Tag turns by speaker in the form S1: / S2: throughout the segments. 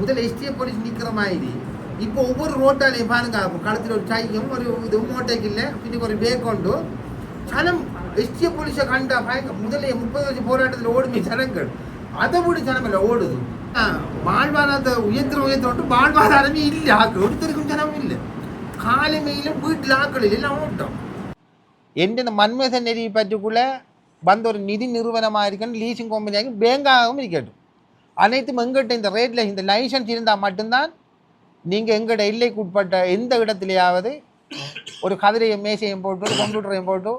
S1: முதல்ல SDF police நிற்கிற மாதிரி இப்போ ஒவ்வொரு ரோட்டாலையும் பாருங்க களத்தில் ஒரு டையும் ஒரு இது மோட்டைக்கு இல்லை பின்னுக்கு ஒரு பேக் கொண்டு சனம் எஸ்டிஎஃப் போலீஸை கண்டா பயங்க முதல்ல முப்பது வருஷம் போராட்டத்தில் ஓடுமே ஜனங்கள் அதை விட ஜனம் இல்லை ஓடுது ஆ, வாழ்வாதாரத்தை உயர்த்துற உயர்த்த வாழ்வாதாரமே இல்லை ஆக்கள் ஒருத்தருக்கும் ஜனம் இல்லை காலமையில வீட்டில் ஆக்கள் இல்லை எல்லாம் ஓட்டம் എൻ്റെ മന്മഥ നെരി പറ്റുക്കുള്ള வந்த ஒரு நிதி நிறுவனமாக இருக்கணும் லீசிங் கம்பெனியாக பேங்காகவும் இருக்கட்டும் அனைத்தும் எங்கிட்ட இந்த ரேட்டில் இந்த லைசன்ஸ் இருந்தால் மட்டும்தான் நீங்கள் எங்கிட்ட எல்லைக்கு உட்பட்ட எந்த இடத்துலையாவது ஒரு கதிரையும் மேசையும் போட்டு ஒரு கம்ப்யூட்டரையும் போட்டு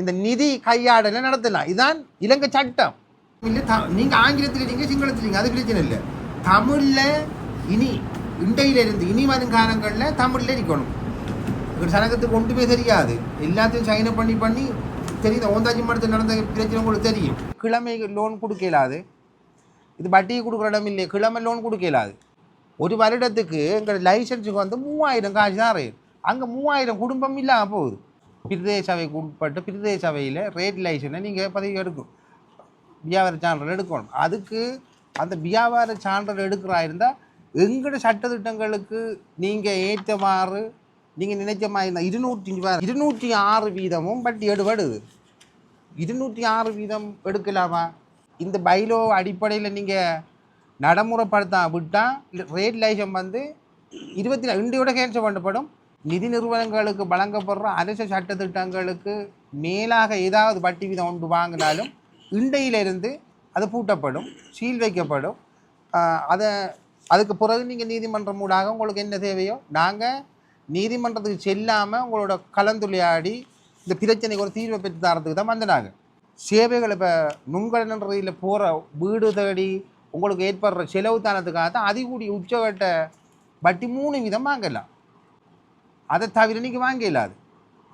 S1: இந்த நிதி கையாடலை நடத்தலாம். இதுதான் இலங்கை சட்டம். இல்லை த நீங்கள் ஆங்கிலத்தில் இருக்கீங்க சிங்களத்தில் இருக்கீங்க அது பிரச்சனை இல்லை. தமிழில் இனி இருந்து இனி வரும் காலங்களில் தமிழில் இருக்கணும். ஒரு சனகத்துக்கு ஒன்றுமே தெரியாது. எல்லாத்தையும் சைனை பண்ணி பண்ணி தெரியுது? ஓந்தாஜி மடத்தில் நடந்த பிரச்சனை உங்களுக்கு தெரியும். கிழமை லோன் கொடுக்க இயலாது இது வட்டியை கொடுக்குற இடம் இல்லையே கிழமை லோன் கொடுக்கலாது ஒரு வருடத்துக்கு எங்கள் லைசன்ஸுக்கு வந்து மூவாயிரம் காசு தான் ரேட் அங்கே மூவாயிரம் குடும்பம் இல்லாமல் போகுது. பிரதேச சபைக்கு உட்பட்டு பிரதேச சபையில் ரேட் லைசனை நீங்கள் பதிவு எடுக்கும் வியாபார சான்றிதழ் எடுக்கணும். அதுக்கு அந்த வியாபார சான்றிதழ் எடுக்கிறா இருந்தால் எங்களோட சட்டத்திட்டங்களுக்கு நீங்கள் ஏற்றவாறு நீங்கள் நினைச்ச மாதிரி இருந்தால் இருநூற்றி இருநூற்றி ஆறு வீதமும் பட்டி எடுபடுது. இருநூற்றி ஆறு வீதம் எடுக்கலாமா? இந்த பைலோ அடிப்படையில் நீங்கள் நடைமுறைப்படுத்த விட்டால் ரேட் லைசன் வந்து இருபத்தி ரெண்டையோட கேன்சல் பண்ணப்படும். நிதி நிறுவனங்களுக்கு வழங்கப்படுற அரசு சட்டத்திட்டங்களுக்கு மேலாக ஏதாவது வட்டி வீதம் ஒன்று வாங்கினாலும் இண்டையிலிருந்து அது பூட்டப்படும் சீல் வைக்கப்படும். அதை அதுக்கு பிறகு நீங்கள் நீதிமன்றம் ஊடாக உங்களுக்கு என்ன தேவையோ நாங்கள் நீதிமன்றத்துக்கு செல்லாமல் உங்களோட கலந்துரையாடி இந்த பிரச்சனைக்கு ஒரு தீர்வை பெற்று தரத்துக்கு தான் வந்தாங்க சேவைகள் இப்போ நுண்கடன் ரீதியில் போகிற வீடு தேடி உங்களுக்கு ஏற்படுற செலவு தானத்துக்காக தான் அதிகூடிய உச்சகட்ட வட்டி மூணு விதம் வாங்கலாம். அதை தவிர நீங்கள் வாங்க இயலாது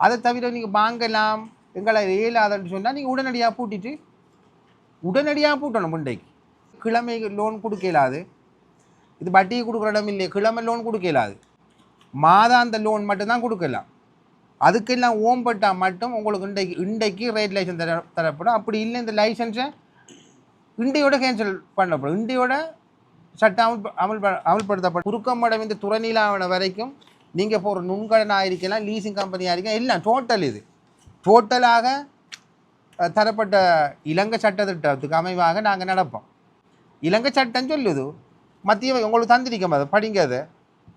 S1: அதை தவிர நீங்கள் வாங்கலாம். எங்களை இயலாதுன்னு சொன்னால் நீங்கள் உடனடியாக பூட்டிட்டு உடனடியாக பூட்டணும் முண்டைக்கு கிழமை லோன் கொடுக்க இயலாது இது வட்டியை கொடுக்குற இடம் இல்லை கிழமை லோன் கொடுக்க இயலாது மாதாந்த லோன் மட்டும்தான் கொடுக்கலாம். அதுக்கெல்லாம் ஓம்பட்டால் மட்டும் உங்களுக்கு இன்றைக்கு இன்றைக்கு ரேட் லைசன்ஸ் தர தரப்படும். அப்படி இல்லை இந்த லைசன்ஸை இண்டியோட கேன்சல் பண்ணப்படும். இண்டியோட சட்டம் அமல் அமல் அமல்படுத்தப்படும். குறுக்கமடம் இந்த துறைநீலாவண வரைக்கும் நீங்கள் போகிற நுண்கடனாக இருக்கலாம் லீசிங் கம்பெனியாக இருக்கலாம் எல்லாம் டோட்டல் இது. டோட்டலாக தரப்பட்ட இலங்கை சட்டத்திட்டத்துக்கு அமைவாக நாங்கள் நடப்போம். இலங்கை சட்டம் சொல்லுது. மத்திய உங்களுக்கு தந்திரிக்கும் அதை படிங்க அது.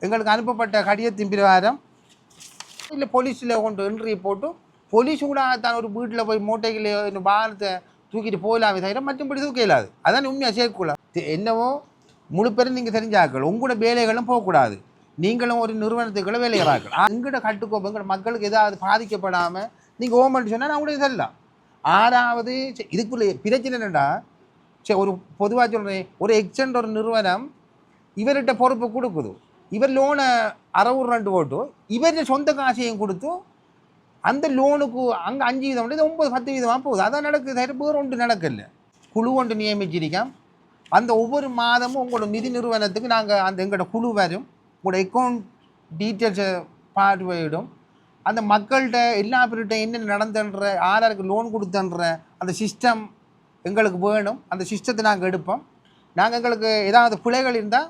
S1: எங்களுக்கு அனுப்பப்பட்ட கடிதத்தின் பிரகாரம் இல்லை போலீஸில் கொண்டு என்ட்ரி போட்டு போலீஸ் கூட தான் ஒரு வீட்டில் போய் மூட்டைகளையோ இந்த வாகனத்தை தூக்கிட்டு போயிடலாமே தவிர மற்றபடி தூக்க இயலாது. அதான் உண்மையாக சேர்க்கக்கூடாது என்னவோ முழு பேரும் நீங்கள் தெரிஞ்சாக்கள் உங்களோட வேலைகளும் போகக்கூடாது. நீங்களும் ஒரு நிறுவனத்துக்குள்ள வேலைகளாக்கள் எங்கட கட்டுக்கோப்பு எங்கட மக்களுக்கு ஏதாவது பாதிக்கப்படாமல் நீங்கள் ஓமன்ட்டு சொன்னால் நான் கூட இதெல்லாம் ஆறாவது இதுக்குள்ளே பிரச்சனை என்னடா? சரி ஒரு பொதுவாக சொல்கிறேன் ஒரு எக்ஸென்ட் ஒரு நிறுவனம் இவர்கிட்ட பொறுப்பு கொடுக்குது. இவர் லோனை அறவுறு ரெண்டு போட்டு இவரில் சொந்த காசையும் கொடுத்து அந்த லோனுக்கு அங்கே அஞ்சு வீதம் இது ஒம்பது பத்து வீதமாக போகுது. அதான் நடக்குது தவிர வேறு ஒன்று நடக்கல. குழு ஒன்று நியமிச்சிருக்கோம். அந்த ஒவ்வொரு மாதமும் உங்களோட நிதி நிறுவனத்துக்கு நாங்கள் அந்த எங்களோட குழு வரும். உங்களோட அக்கௌண்ட் டீட்டெயில்ஸை பார்வையிடும் அந்த மக்கள்கிட்ட எல்லா பேர்கிட்ட என்னென்ன நடந்துன்ற ஆதாருக்கு லோன் கொடுத்தன்ற அந்த சிஸ்டம் எங்களுக்கு வேணும். அந்த சிஸ்டத்தை நாங்கள் எடுப்போம். நாங்கள் எங்களுக்கு ஏதாவது பிழைகள் இருந்தால்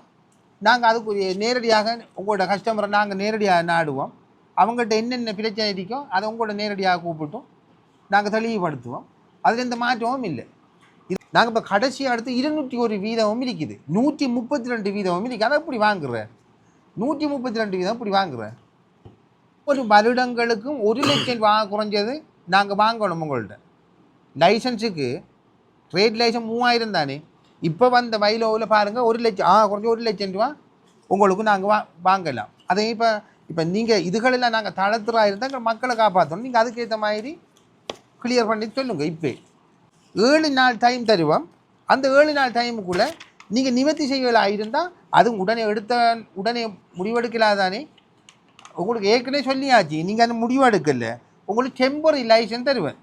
S1: நாங்கள் அதுக்குரிய நேரடியாக உங்களோட கஸ்டமரை நாங்கள் நேரடியாக நாடுவோம். அவங்கள்ட்ட என்னென்ன பிரச்சனை இருக்கோ அதை உங்களோட நேரடியாக கூப்பிட்டும். நாங்கள் தெளிவுபடுத்துவோம். அதில் எந்த மாற்றமும் இல்லை. இது நாங்கள் இப்போ கடைசி அடுத்து இருநூற்றி ஒரு வீதமும் இருக்குது. நூற்றி முப்பத்தி ரெண்டு வீதமும் இருக்குது. அதை எப்படி வாங்குறேன் நூற்றி முப்பத்தி ரெண்டு வீதம் இப்படி வாங்குறேன் ஒரு வருடங்களுக்கும் ஒரு லட்சம் வா குறைஞ்சது நாங்கள் வாங்கணும் உங்கள்கிட்ட லைசன்ஸுக்கு ட்ரேட் லைசன்ஸ் மூவாயிரம் தானே? இப்போ வந்த வைலோவில் பாருங்கள் ஒரு லட்சம் ஆ குறைஞ்சி ஒரு லட்சம் ரூபா உங்களுக்கு நாங்கள் வா வாங்கலாம். அதே இப்போ இப்போ நீங்கள் இதுகளெல்லாம் நாங்கள் தளத்துறா இருந்தால் மக்களை காப்பாற்றணும் நீங்கள் அதுக்கேற்ற மாதிரி கிளியர் பண்ணி சொல்லுங்கள் இப்போ ஏழு நாள் டைம் தருவோம். அந்த ஏழு நாள் டைமுக்குள்ளே நீங்கள் நிவர்த்தி செய்வதா இருந்தால் அதுவும் உடனே எடுத்த உடனே முடிவெடுக்கலாதானே? உங்களுக்கு ஏற்கனவே சொல்லியாச்சு. நீங்கள் அந்த முடிவெடுக்கலை. உங்களுக்கு டெம்பரரி லைசன்ஸ் தருவேன்.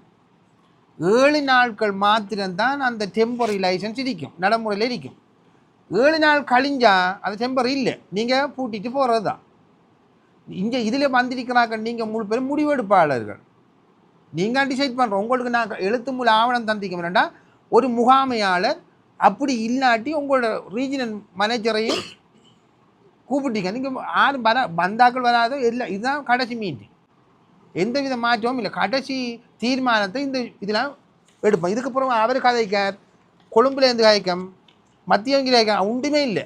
S1: ஏழு நாட்கள் மாத்திரம்தான் அந்த டெம்பரரி லைசன்ஸ் இருக்கும் நடைமுறையில் இருக்கும். ஏழு நாள் கழிஞ்சா அது டெம்பரரி இல்லை. நீங்கள் பூட்டிட்டு போகிறது தான் இங்கே இதில் வந்திருக்கிறாங்க நீங்கள் முழு பேரும் முடிவெடுப்பாளர்கள். நீங்கள் டிசைட் பண்ணுறோம் உங்களுக்கு நான் எழுத்து மூல ஆவணம் தந்திக்க வேண்டாம் ஒரு முகாமையாளர் அப்படி இல்லாட்டி உங்களோட ரீஜனல் மேனேஜரையும் கூப்பிட்டீங்க நீங்கள் யாரும் வர வந்தாக்கள் வராதோ இல்லை இதுதான் கடைசி மீட்டிங் எந்த வித மாற்றமும் இல்லை. கடைசி தீர்மானத்தை இந்த இதெல்லாம் எடுப்போம். இதுக்கப்புறம் அவர் கதைக்கார் கொழும்புலேருந்து கதைக்கம் மத்திய வங்கி கதைக்கம் ஒன்றுமே இல்லை.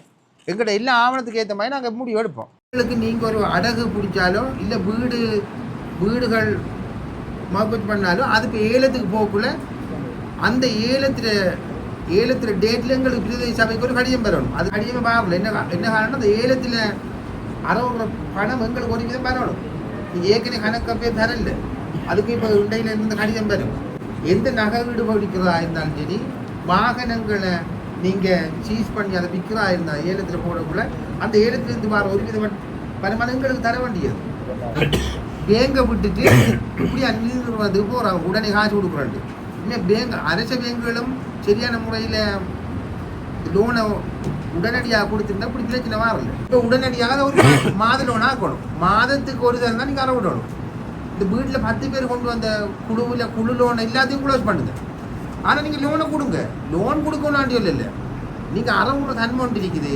S1: எங்கிட்ட எல்லா ஆவணத்துக்கு ஏற்ற மாதிரி நாங்கள் முடிவு எடுப்போம். உங்களுக்கு நீங்கள் ஒரு அடகு பிடிச்சாலோ இல்லை வீடு வீடுகள் மகப்பத் பண்ணாலும் அதுக்கு ஏலத்துக்கு போகக்குள்ள அந்த ஏலத்தில் ஏலத்தில் டேட்டில் எங்களுக்கு பிரதேச சபைக்கு ஒரு கடிதம் பெறணும். அது கடிதமே பார்க்கல. என்ன என்ன காரணம் அந்த ஏலத்தில் அறவுற பணம் எங்களுக்கு ஒரு விதம் பெறணும். ஏற்கனவே கணக்கப்பே தரல. அதுக்கு இப்போ இண்டையில் இருந்து கடிதம் வரும். எந்த நகை வீடு பிடிக்கிறதா இருந்தாலும் சரி வாகனங்களை நீங்கள் சீஸ் பண்ணி அதை விற்கிறதா இருந்தால் ஏலத்தில் போடக்குள்ள அந்த ஏலத்திலிருந்து வர ஒரு வித வருமானம் எங்களுக்கு தர வேண்டியது. பேங்கை விட்டுட்டு இப்படி அந்நிறுவனத்துக்கு போகிறாங்க உடனே காசு கொடுக்குறாண்டு இன்னும் பேங்க் அரச பேங்குகளும் சரியான முறையில் லோனை உடனடியாக கொடுத்துருந்தா இப்படி பிரச்சனை வரல. இப்போ உடனடியாக அதை ஒரு மாத லோன் ஆக்கணும் மாதத்துக்கு ஒரு தரம் தான் நீங்கள் அறவிடணும் இந்த வீட்டில் பத்து பேர் கொண்டு வந்த குழுவில் குழு லோன் எல்லாத்தையும் க்ளோஸ் பண்ணுது ஆனால் நீங்கள் லோனை கொடுங்க. லோன் கொடுக்கணும் இல்லை. நீங்கள் அரை விட இருக்குது.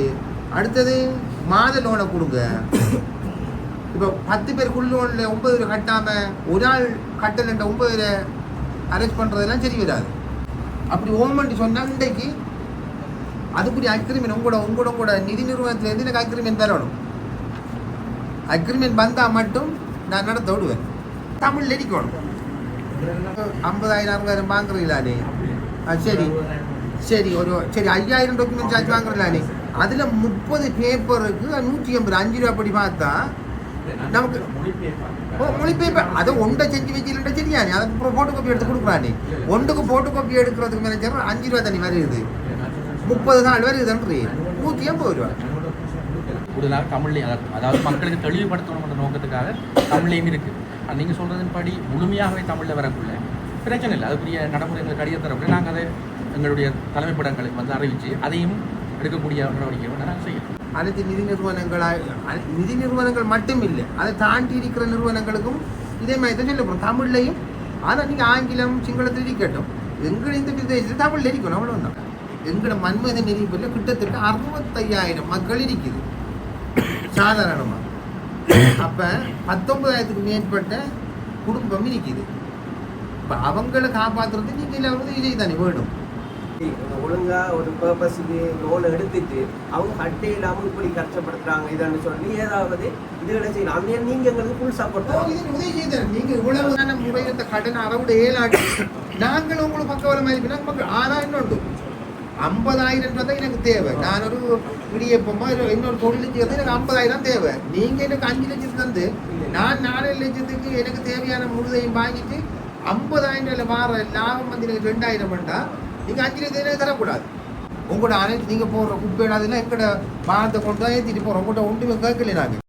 S1: அடுத்தது மாத லோனை கொடுங்க. இப்போ பத்து பேர் குழு லோனில் ஒன்பது பேர் கட்டாமல் ஒரு ஆள் கட்டலன்ற ஒன்பது பேரை அரெஸ்ட் பண்ணுறதெல்லாம் சரி வராது. அப்படி ஓமன்ட்டு சொன்னால் இன்றைக்கு அதுக்குரிய அக்ரிமெண்ட் உங்களோட உங்களோட கூட நிதி நிறுவனத்துலேருந்து எனக்கு அக்ரிமெண்ட் தரணும் அக்ரிமெண்ட் வந்தால் மட்டும் நான் நடத்த விடுவேன். தமிழ் அடிக்கணும் ஐம்பதாயிரம் அறுபதாயிரம் வாங்குறீங்களானே ஆ சரி சரி ஒரு சரி ஐயாயிரம் டாக்குமெண்ட் சார்ஜ் வாங்குறீங்களானே அதில் முப்பது பேப்பருக்கு நூற்றி எண்பது அஞ்சு ரூபா படி பார்த்தா நமக்கு ஓ மொழிபெயர்ப்பு அதை ஒன்றை செஞ்சு வச்சுருந்தா சரியானே அதை ஃபோட்டோ காப்பி எடுத்து கொடுக்குறானே ஒன்றுக்கு ஃபோட்டோ காப்பி எடுக்கிறதுக்கு மேனேஜர் அஞ்சு ரூபா தண்ணி வருது முப்பது நாள் வருதுன்றி நூற்றி எண்பது ரூபா
S2: கூடுதலாக தமிழ்லையும் அதாவது- மக்களுக்கு தெளிவுபடுத்தணும் தெளிவுபடுத்தணுன்ற நோக்கத்துக்காக தமிழ்லேயும் இருக்குது அது நீங்கள் சொல்கிறதின்படி முழுமையாகவே தமிழில் வரக்குள்ள பிரச்சனை இல்லை. அதுக்குரிய நடைமுறை எங்களுக்கு கடிதம் தரக்குள்ள நாங்கள் அதை எங்களுடைய தலைமைப்படங்களுக்கு வந்து அறிவித்து அதையும் எடுக்கக்கூடிய நடவடிக்கைகளை நாங்கள் செய்யணும்
S1: அனைத்து நிதி நிறுவனங்களாக நிதி நிறுவனங்கள் மட்டும் இல்லை அதை தாண்டி இருக்கிற நிறுவனங்களுக்கும் இதே மாதிரி தான் சொல்ல போகிறோம் தமிழ்லையும் ஆனால் நீங்கள் ஆங்கிலம் சிங்களத்தில் இருக்கட்டும் எங்கள் இந்த பிரதேசத்தில் தமிழில் இருக்கணும் அவ்வளோதான் எங்களோட மன்மத நெறிப்பில் கிட்டத்தட்ட அறுபத்தையாயிரம் மக்கள் இருக்குது. சாதாரணமாக அப்போ பத்தொன்பதாயிரத்துக்கு மேற்பட்ட குடும்பம் இருக்குது இப்போ அவங்கள காப்பாற்றுறது நீங்கள் உதவி செய்ய தானே வேணும்.
S3: ஒழுங்கா ஒரு பர்பஸுக்கு லோன் எடுத்துட்டு அவங்க கட்டே இல்லாம இப்படி கஷ்டப்படுத்துறாங்க இதுன்னு சொல்லி ஏதாவது இதுகளை செய்யலாம் அந்த நீங்க எங்களுக்கு ஃபுல் சப்போர்ட்
S1: உதவி செய்தார். நீங்க இவ்வளவு முறையில் இந்த கடனை அறவிட ஏழாட்டி நாங்கள் உங்களுக்கு பக்கவலம் இருப்பினா மக்கள் ஆறாயிரம் உண்டு. ஐம்பதாயிரம் ரூபாய் தான் எனக்கு தேவை. நான் ஒரு இடியப்பமோ இல்லை இன்னொரு தொழிலுக்கு வந்து எனக்கு ஐம்பதாயிரம் தேவை. நீங்க எனக்கு அஞ்சு லட்சம் தந்து நான் நாலு லட்சத்துக்கு எனக்கு தேவையான முழுதையும் வாங்கிட்டு ஐம்பதாயிரம் மாற வார லாபம் வந்து எனக்கு ரெண்டாயிரம் வேண்டாம் நீங்க அஞ்சு லட்சம் எனக்கு தரக்கூடாது. உங்களோட அனைத்து நீங்கள் போடுற குப்பையில அதெல்லாம் பாரத்தை வாரத்தை கொண்டு தான் ஏற்றிட்டு போகிறோம் உங்கள்கிட்ட ஒன்றுமே கேட்கல நாங்கள்